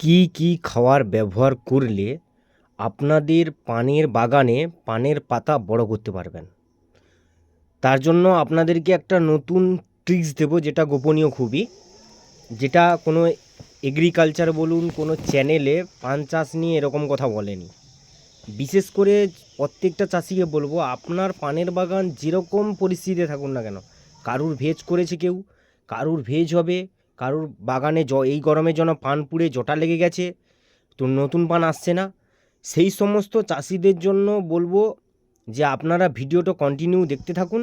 কি কি খাবার ব্যবহার করলে আপনাদের পানের বাগানে পানের পাতা বড় করতে পারবেন? তার জন্য আপনাদেরকে একটা নতুন ট্রিক্স দেবো যেটা গোপনীয় খুবই। যেটা কোনো এগ্রিকালচার বলুন, কোনো চ্যানেলে পান চাষ নিয়ে এরকম কথা বলেনি। বিশেষ করে প্রত্যেকটা চাষিকে বলব, আপনার পানের বাগান যেরকম পরিস্থিতিতে থাকুন না কেন, কারুর ভেজ করেছে কেউ, কারুর ভেজ হবে কারুর বাগানে জ, এই গরমের জন্য পান পুড়ে জটা লেগে গেছে, তো নতুন পান আসছে না। সেই সমস্ত চাষিদের জন্য বলব যে আপনারা ভিডিওটা কন্টিনিউ দেখতে থাকুন।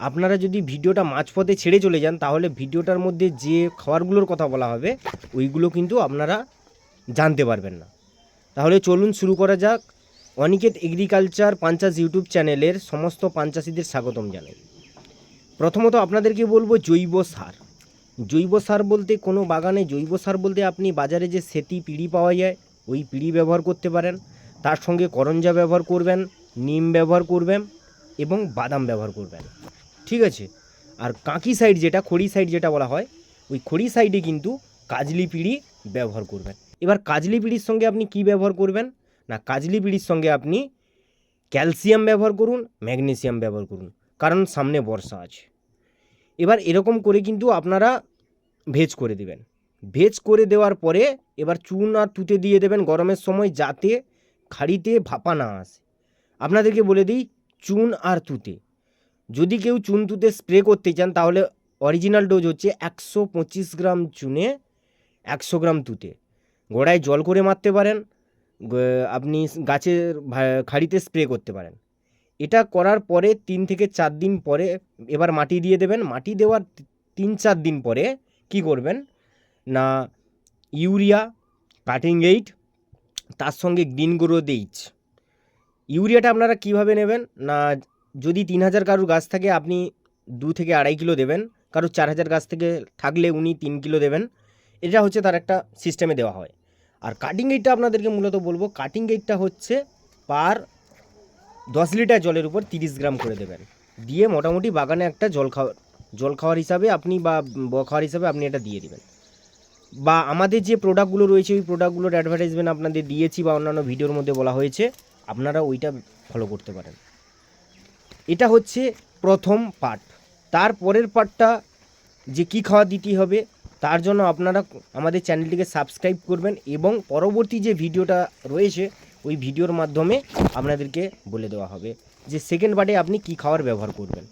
আপনারা যদি ভিডিওটা মাঝপথে ছেড়ে চলে যান, তাহলে ভিডিওটার মধ্যে যে খাবারগুলোর কথা বলা হবে, ওইগুলো কিন্তু আপনারা জানতে পারবেন না। তাহলে চলুন শুরু করা যাক। অনিকেত এগ্রিকালচার পাঞ্চাস ইউটিউব চ্যানেলের সমস্ত পাঞ্চাসিদের স্বাগতম জানাই। প্রথমত আপনাদেরকে বলব জৈব সার। জৈব সার বলতে কোনো বাগানে জৈব সার বলতে আপনি বাজারে যে সেতি পিড়ি পাওয়া যায়, ওই পিড়ি ব্যবহার করতে পারেন। তার সঙ্গে করঞ্জা ব্যবহার করবেন, নিম ব্যবহার করবেন এবং বাদাম ব্যবহার করবেন। ঠিক আছে? আর কাঁকি সাইড যেটা, খড়ি সাইড যেটা বলা হয়, ওই খড়ি সাইডে কিন্তু কাজলি পিড়ি ব্যবহার করবেন। এবার কাজলি পিড়ির সঙ্গে আপনি কি ব্যবহার করবেন? না, কাজলি পিড়ির সঙ্গে আপনি ক্যালসিয়াম ব্যবহার করুন, ম্যাগনেসিয়াম ব্যবহার করুন, কারণ সামনে বর্ষা আছে। এবার এরকম করে কিন্তু আপনারা ভেজ করে দেবেন। ভেজ করে দেওয়ার পরে এবার চুন আর তুতে দিয়ে দেবেন গরমের সময় যাতে খাড়িতে ভাপা না আসে। আপনাদেরকে বলে দিই, চুন আর তুতে। যদি কেউ চুন তুতে স্প্রে করতে চান, তাহলে অরিজিনাল ডোজ হচ্ছে একশো পঁচিশ গ্রাম চুনে একশো গ্রাম তুতে। গোড়ায় জল করে মারতে পারেন আপনি গাছের খাড়িতে স্প্রে করতে পারেন। এটা করার পরে তিন থেকে চার দিন পরে এবার মাটি দিয়ে দেবেন। মাটি দেওয়ার তিন চার দিন পরে কি করবেন? না, ইউরিয়া কাটিং এইট তার সঙ্গে গ্রিন গ্রোথ এইচ ইউরিয়াটা আপনারা কীভাবে নেবেন? না, যদি তিন হাজার কারুর গাছ থাকে, আপনি দু থেকে আড়াই কিলো দেবেন। কারুর চার হাজার গাছ থেকে থাকলে উনি তিন কিলো দেবেন। এটা হচ্ছে তার একটা সিস্টেমে দেওয়া হয়। আর কাটিং এইটটা আপনাদেরকে মূলত বলব কাটিং এইটটা হচ্ছে পার দশ লিটার জলের উপর তিরিশ গ্রাম করে দেবেন। দিয়ে মোটামুটি বাগানে একটা জল খাওয়া জল খাওয়ার হিসাবে আপনি বা ব খাওয়ার হিসাবে আপনি এটা দিয়ে দেবেন। বা আমাদের যে প্রোডাক্টগুলো রয়েছে, ওই প্রোডাক্টগুলোর অ্যাডভার্টাইজমেন্ট আপনাদের দিয়েছি বা অন্যান্য ভিডিওর মধ্যে বলা হয়েছে, আপনারা ওইটা ফলো করতে পারেন। এটা হচ্ছে প্রথম পার্ট তার পরের পার্টটা যে কী খাওয়া দিতে হবে, তার জন্য আপনারা আমাদের চ্যানেলটিকে সাবস্ক্রাইব করবেন এবং পরবর্তী যে ভিডিওটা রয়েছে, ওই ভিডিওর মাধ্যমে আপনাদেরকে বলে দেওয়া হবে যে সেকেন্ড পার্টে আপনি কী খাওয়ার ব্যবহার করবেন।